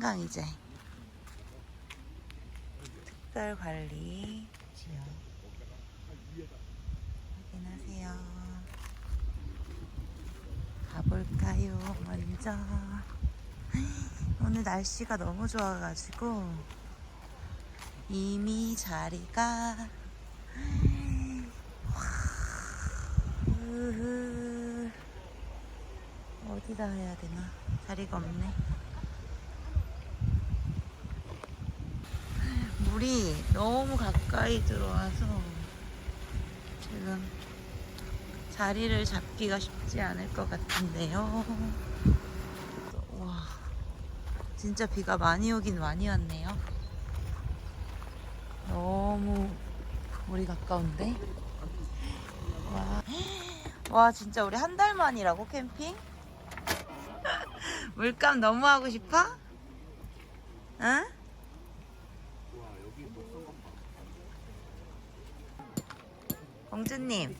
한강 이제 특별 관리 지역 확인하세요. 가볼까요? 먼저 오늘 날씨가 너무 좋아가지고 이미 자리가. 어디다 해야 되나? 자리가 없네. 물이 너무 가까이 들어와서 지금 자리를 잡기가 쉽지 않을 것 같은데요. 와, 진짜 비가 많이 오긴 많이 왔네요. 너무 물이 가까운데? 와, 와 진짜 우리 한 달 만이라고 캠핑? 물감 너무 하고 싶어? 응? 공주님.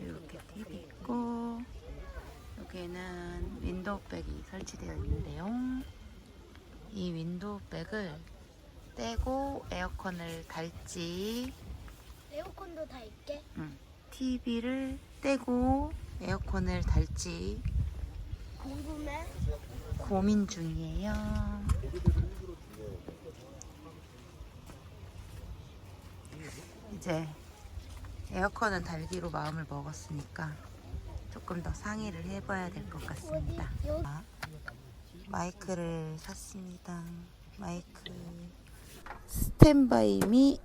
이렇게 TV 있고 여기에는 윈도우백이 설치되어 있는데요. 이 윈도우백을 떼고 에어컨을 달지 에어컨도 다 있게? TV를 떼고 에어컨을 달지 궁금해? 고민 중이에요. 이제 에어컨은 달기로 마음을 먹었으니까 조금 더 상의를 해봐야 될 것 같습니다. 마이크를 샀습니다. 마이크 스탠바이 미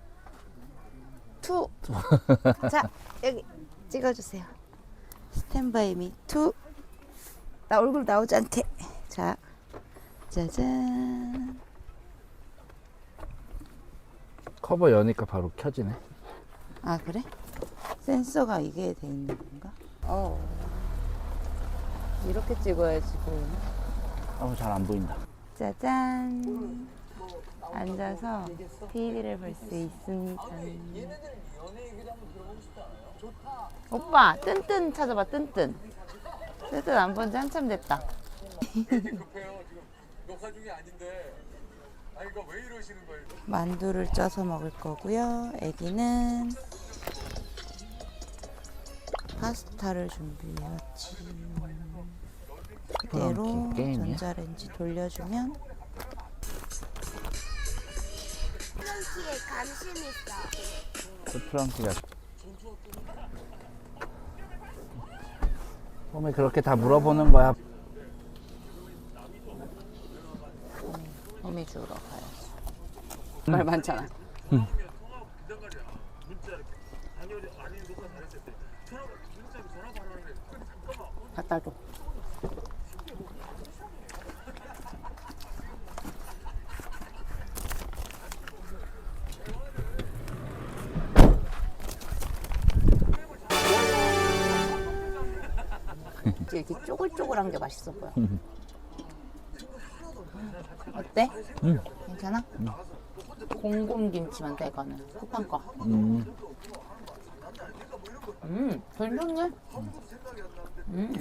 투. 자 여기 찍어주세요. 스탠바이 미 투. 나 얼굴 나오지 않게. 자 짜잔. 커버 여니까 바로 켜지네. 아 그래? 센서가 이게 돼 있는 건가? 어. 이렇게 찍어야지 보이네. 어, 잘안 보인다. 짜잔. 앉아서 TV를 볼 수 있습니다. 오빠, 뜬뜬 찾아봐, 뜬뜬. 뜬뜬 안 본 지 한참 됐다. 만두를 쪄서 먹을 거고요. 애기는 파스타를 준비해왔지. 그대로 게-? 전자레인지 돌려주면 프랑스에 관심 있어. 프랑스가. 처음에 그렇게 다 물어보는 거야. 어미 주러 가야지. 말 많잖아. 갖다 줘. 이렇게 쪼글쪼글한 게 맛있어 보여. 어때? 응. 괜찮아? 공곰 김치만 돼 이거는 쿠팡 거. 음, 음, 괜찮네. 음,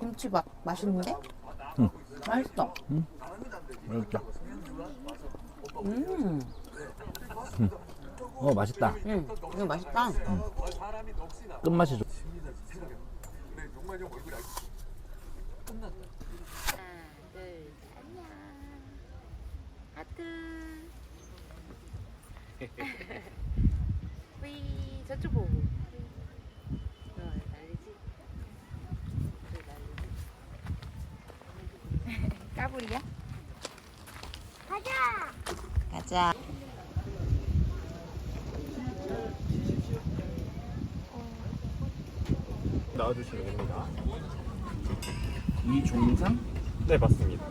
김치 맛 맛있는데? 응. 맛있어. 맛있다. 음, 어, 맛있다. 음, 이거 맛있다. 나. 끝맛이 좋. 용만이 형 얼굴이 아직 하나, 둘, 안녕. 하트. 위 저쪽 보고. 어, 난리지. 그래, 난리지. 까불이야? 가자! 가자. 나와주시면 됩니다. 이종상? 네, 맞습니다.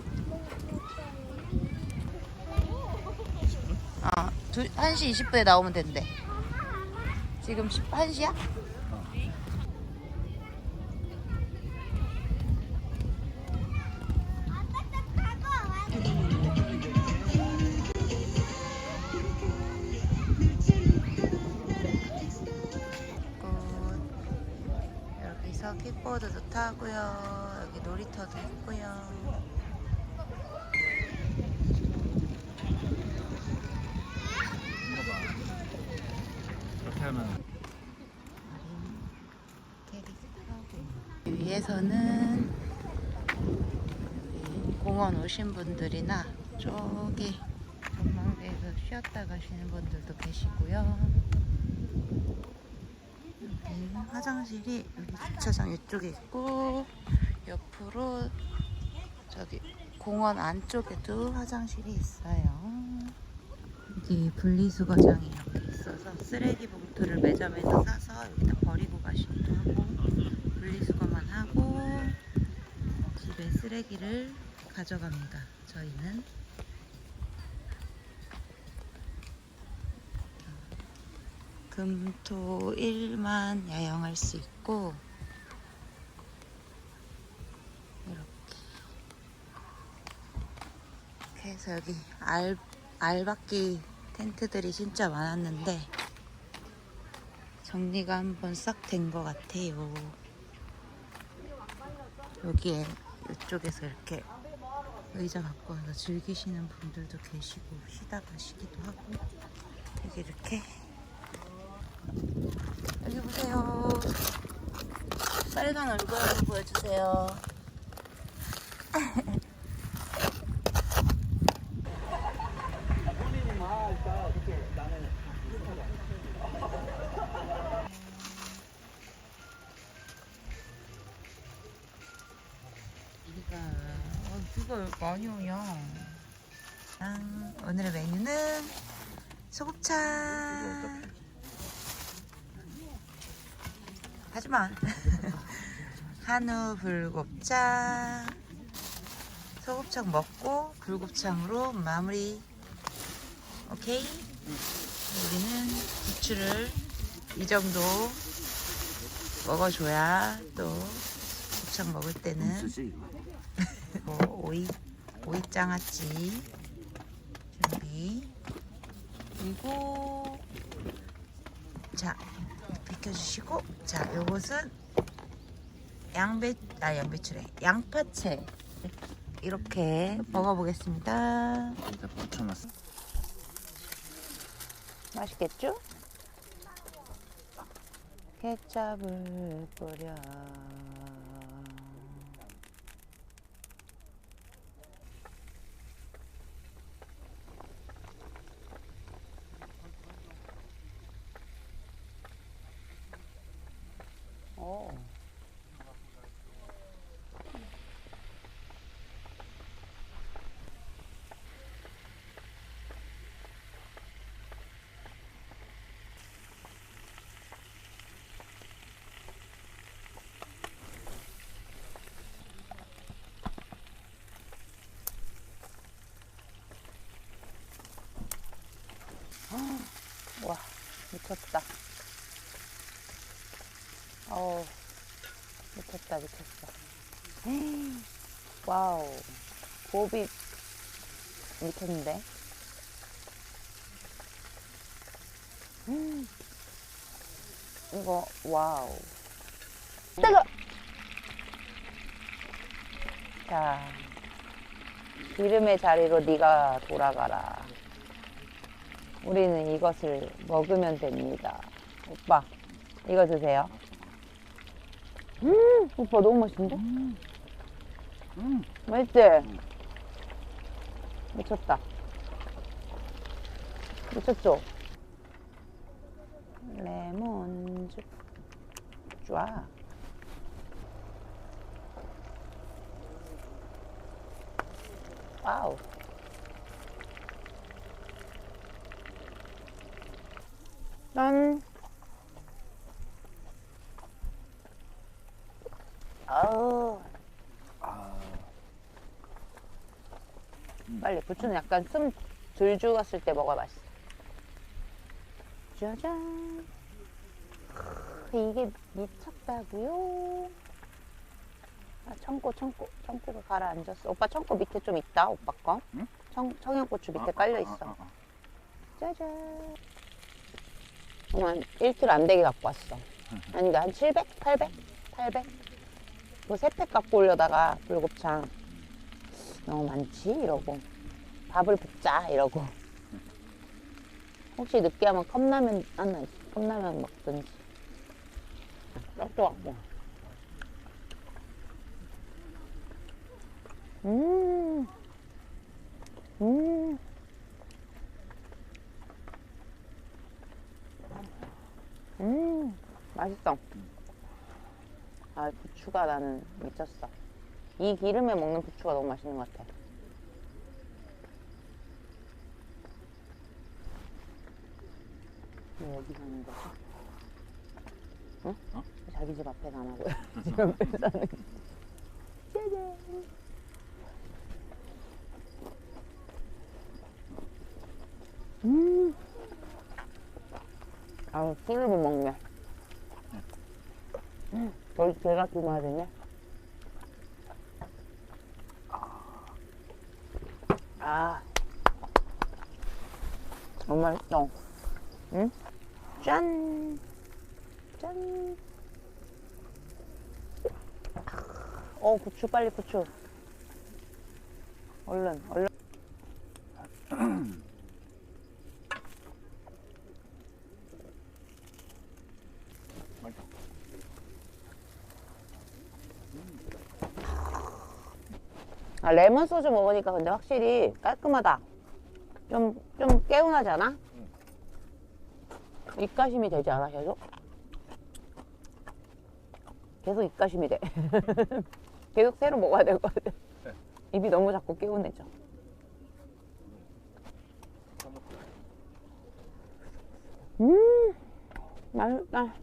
아, 두, 1시 20분에 나오면 된대. 지금 10, 1시야? 킥보드도 타고요. 여기 놀이터도 있고요. 이렇게 하면 위에서는 공원 오신 분들이나 저기 전망대에서 쉬었다 가시는 분들도 계시고요. 여기 화장실이 여기 주차장 이쪽에 있고 옆으로 저기 공원 안쪽에도 화장실이 있어요. 여기 분리수거장이 이렇게 있어서 쓰레기 봉투를 매점에서 사서 여기다 버리고 가시기도 하고 분리수거만 하고 집에 쓰레기를 가져갑니다. 저희는 금토일만 야영할 수 있고 이렇게 해서 여기 알 알박기 텐트들이 진짜 많았는데 정리가 한번 싹 된 것 같아요. 여기에 이쪽에서 이렇게 의자 갖고 와서 즐기시는 분들도 계시고 쉬다 가시기도 하고 여기 이렇게 여기 보세요. 빨간 얼굴 한번 보여주세요. 비가 어, 많이 오냐 짠, 오늘의 메뉴는 소곱창 하지마. 한우 불곱창. 소곱창 먹고 불곱창으로 마무리. 오케이? 우리는 부추를 이 정도 먹어줘야 또 곱창 먹을 때는. 뭐 오이 오이 장아찌 준비. 그리고 자 비켜주시고 자 요것은 양배 아 양배추래 양파채 이렇게 먹어보겠습니다 여기다 붙여놨어. 맛있겠죠? 케찹을 뿌려 오. 와 미쳤다. 어우 미쳤다 미쳤어. 와우 곱이 미쳤는데. 음, 이거 와우. 뜨거. 자 기름의 자리로 네가 돌아가라. 우리는 이것을 먹으면 됩니다. 오빠, 이거 드세요. 음, 오빠 너무 맛있는데? 음. 맛있지? 미쳤다. 미쳤죠? 레몬즙. 좋아. 와우. 짠. 아우. 빨리 부추는 약간 숨덜 죽었을 때 먹어야 맛있어. 짜잔. 이게 미쳤다고요? 아, 청고, 청고, 청고가 가라앉았어. 오빠 청고 밑에 좀 있다, 오빠 거. 응? 청, 청양고추 밑에 아, 깔려 아, 있어. 아, 아. 짜잔. 그냥 1kg 안 되게 갖고 왔어. 아니, 한 700? 800? 800? 그 세팩 갖고 오려다가 불곱창 너무 많지 이러고 밥을 붓자 이러고 혹시 느끼하면 컵라면 하나 컵라면 먹든지 떡도 갖고 음, 음. 음, 맛있어. 아, 부추가 나는 미쳤어. 이 기름에 먹는 부추가 너무 맛있는 것 같아. 왜 여기 사는 거지? 응? 어? 자기 집 앞에서 안 하고요. 집 앞에서 사는 거. 짜잔. 음. 아우, 술을 못 먹네. 좀 와야 되네. 아. 너무 맛있어. 응? 짠. 짠. 어, 고추, 빨리 고추. 얼른, 얼른. 아, 레몬 소주 먹으니까 근데 확실히 깔끔하다. 좀, 좀 개운하지 않아? 입가심이 되지 않아, 계속? 계속 입가심이 돼. 계속 새로 먹어야 될 것 같아. 입이 너무 자꾸 개운해져. 음, 맛있다.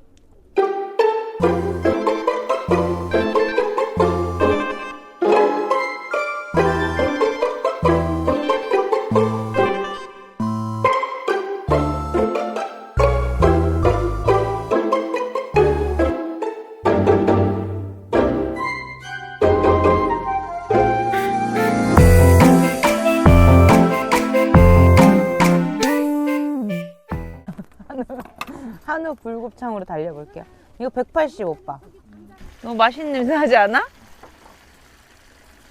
이거 180 오빠. 너무 맛있는 냄새 나지 않아?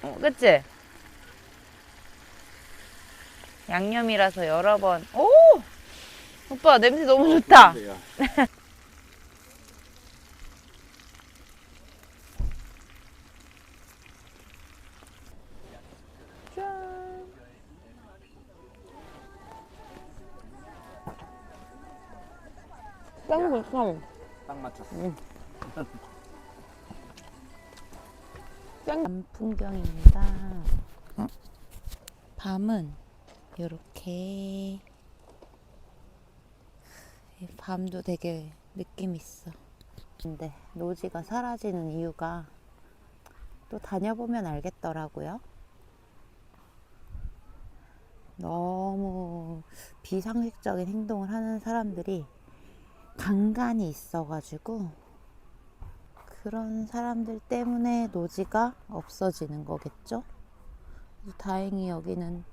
어, 그치? 양념이라서 여러 번. 오! 오빠 냄새 너무 좋다. 짠. 짱 불쌍. 딱 맞췄어. 밤 풍경입니다. 밤은 이렇게 밤도 되게 느낌 있어. 근데 노지가 사라지는 이유가 또 다녀보면 알겠더라고요. 너무 비상식적인 행동을 하는 사람들이 간간이 있어가지고 그런 사람들 때문에 노지가 없어지는 거겠죠? 다행히 여기는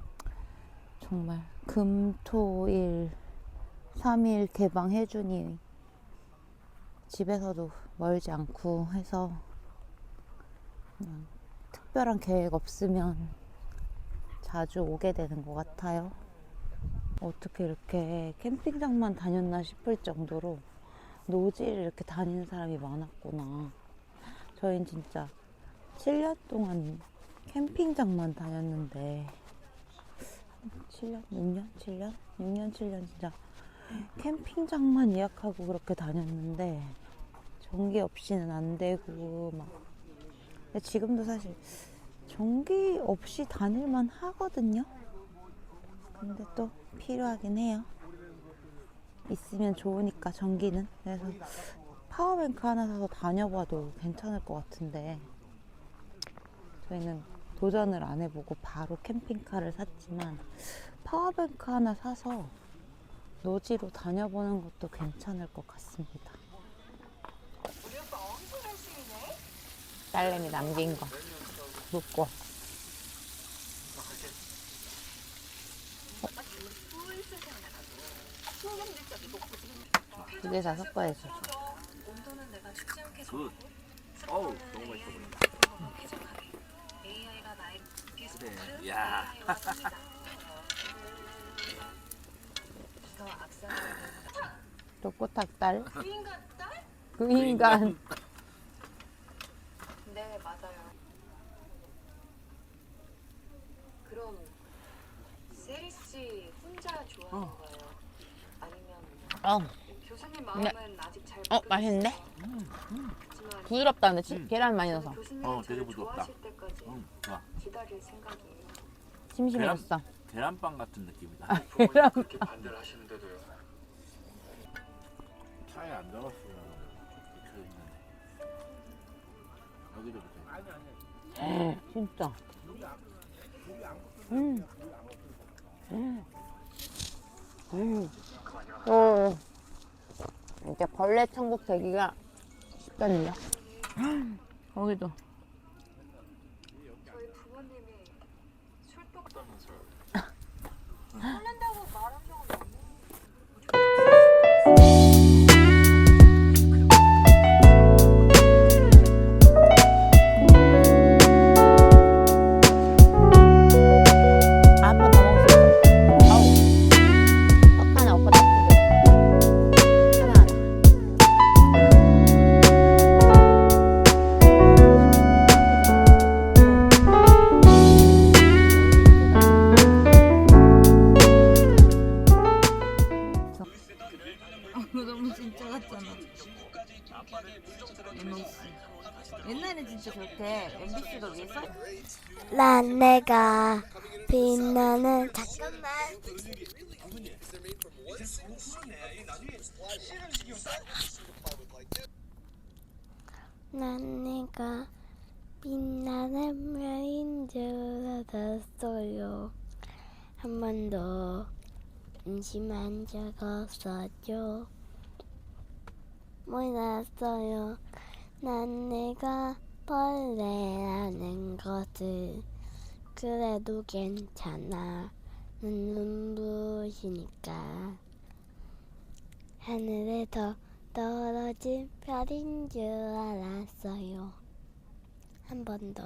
정말 금, 토, 일, 3일 개방해주니 집에서도 멀지 않고 해서 특별한 계획 없으면 자주 오게 되는 것 같아요. 어떻게 이렇게 캠핑장만 다녔나 싶을 정도로 노지를 이렇게 다니는 사람이 많았구나. 저희는 진짜 7년 동안 캠핑장만 다녔는데 7년? 6년? 7년? 6년, 7년 진짜 캠핑장만 예약하고 그렇게 다녔는데 전기 없이는 안 되고 막 근데 지금도 사실 전기 없이 다닐만 하거든요. 근데 또 필요하긴 해요. 있으면 좋으니까 전기는 그래서 파워뱅크 하나 사서 다녀봐도 괜찮을 것 같은데 저희는 도전을 안 해보고 바로 캠핑카를 샀지만 파워뱅크 하나 사서 노지로 다녀보는 것도 괜찮을 것 같습니다. 딸내미 남긴 거 묻고 두 개 다 섞어야지. 굿. 어우, 너무 맛있어 보인다. 야. 로꼬탁달. 그 인간. 네, 맞아요. 그럼 세리 씨 혼자 좋아하는 거예요? 어, 교수님 마음은 아직 잘 어, 모르겠어요. 맛있는데? 하지만 부드럽다 근데 치- 계란 많이 넣어서. 교수님 어, 저를 되게 부드럽다. 좋아하실 때까지 응, 좋아. 기다릴 생각이에요. 심심해졌어. 계란빵 같은 느낌이다. 계란. 그렇게 반대를 하시는데도요. 차에 안 잡았으면 붙여 있는데. 여기도 붙여. 진짜. 음. 음. 음. 어. 이제 벌레 천국 되기가 쉽다는데. 거기도. 난 내가 빛나는 잠깐만. 난 내가 빛나는 별인 줄 알았어요. 한 번도 안심한 적 없었죠. 몰랐어요. 난 내가 벌레라는 것을 그래도 괜찮아. 난 눈부시니까. 하늘에서 떨어진 별인 줄 알았어요. 한 번도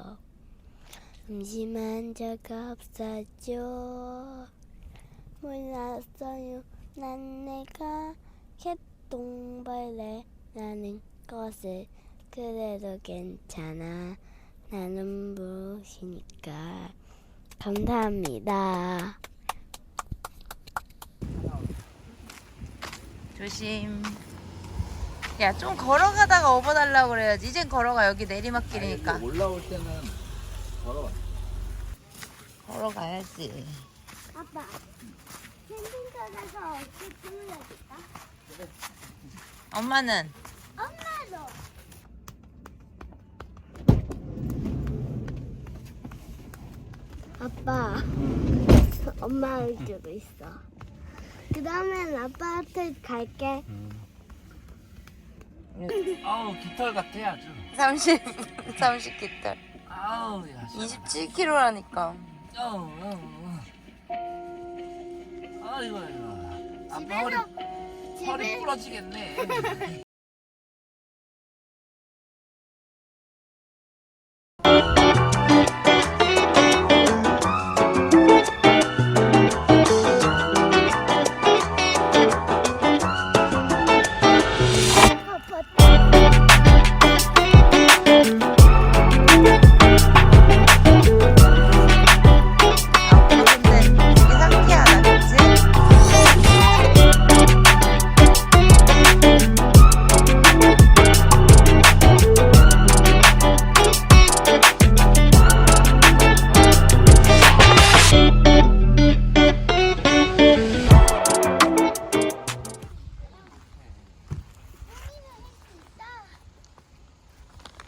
음심한 적 없었죠. 몰랐어요. 난 내가 개똥벌레라는 것을 그래도 괜찮아. 나는 무엇이니까. 감사합니다. 조심. 야, 좀 걸어가다가 업어달라고 그래야지. 이젠 걸어가. 여기 내리막길이니까. 아니, 올라올 때는 걸어. 걸어가야지. 아빠, 캠핑장에서 어떻게 주물러줄까? 엄마는? 엄마도. 아빠, 엄마를 주고 있어. 그 다음엔 아빠한테 갈게. 아우 깃털 같아 아주. 30, 30기들. 아우 야. 27kg라니까. 아우 아우. 아이고 아이고. 아 집에서- 허리 부러지겠네.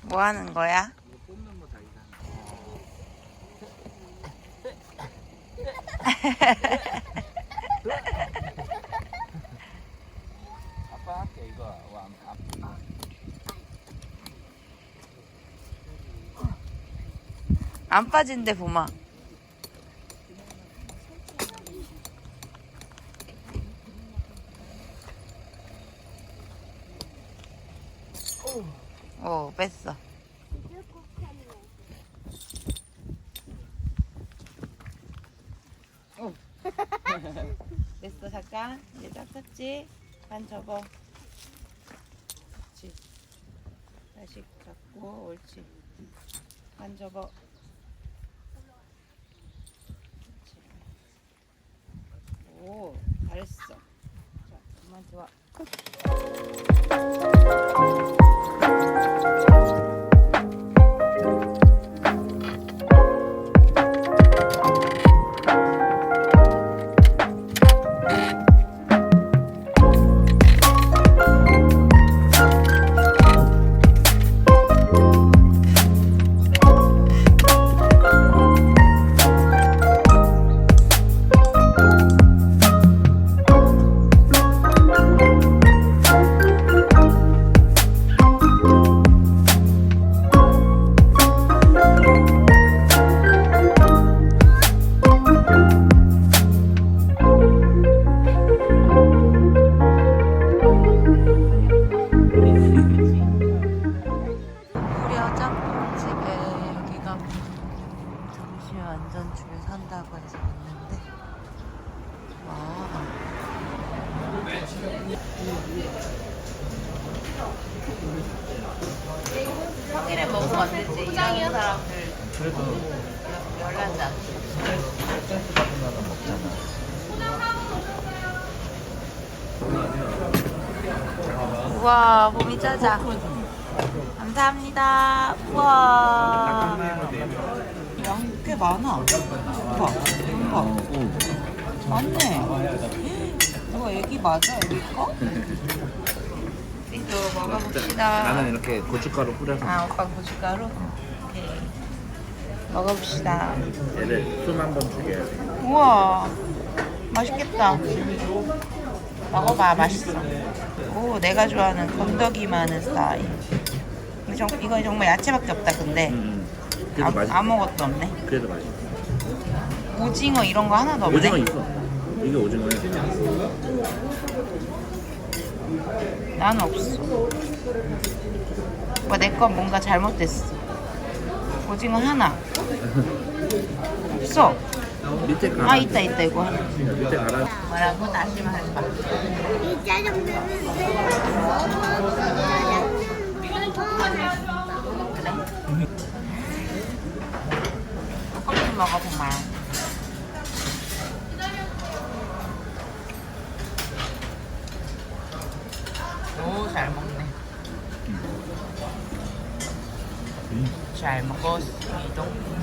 뭐 하는 거야? 아빠 할게 이거. 와, 아, 안 빠진대, 보마. 어, 뺐어. 어. 됐어, 잠깐. 이제 딱 샀지? 반 접어. 그렇지. 다시 잡고, 옳지. 반 접어. 그렇지. 오, 잘했어. 자, 엄마한테 와. 감사합니다. 우와. 양꽤 많아. 봐, 봐. 맞네. 이거 애기 맞아, 애기 거? 이거 먹어봅시다. 나는 이렇게 고춧가루 뿌려서 아, 오빠 고춧가루? 오케이. 먹어봅시다. 얘를 숨 한 번 주게 우와, 맛있겠다. 먹어봐, 맛있어. 오, 내가 좋아하는 건더기 많은 스타일. 이거, 정, 이거 정말 야채밖에 없다, 근데. 음, 그래도 아무, 맛있어 아무것도 없네. 그래도 맛있어 오징어 이런 거 하나도 없네. 오징어 있어 이게 오징어야 나는 없어. 오빠 내건 뭔가 잘못됐어. 오징어 하나. 없어. 밑에 가라 아 있다 있다 이거 하나. 밑에 가라 뭐라고 다시 말해봐. 이 짜장면은 너무 짜장면 조금 먹어보마. 오, 잘 먹네. 잘 먹었습니다.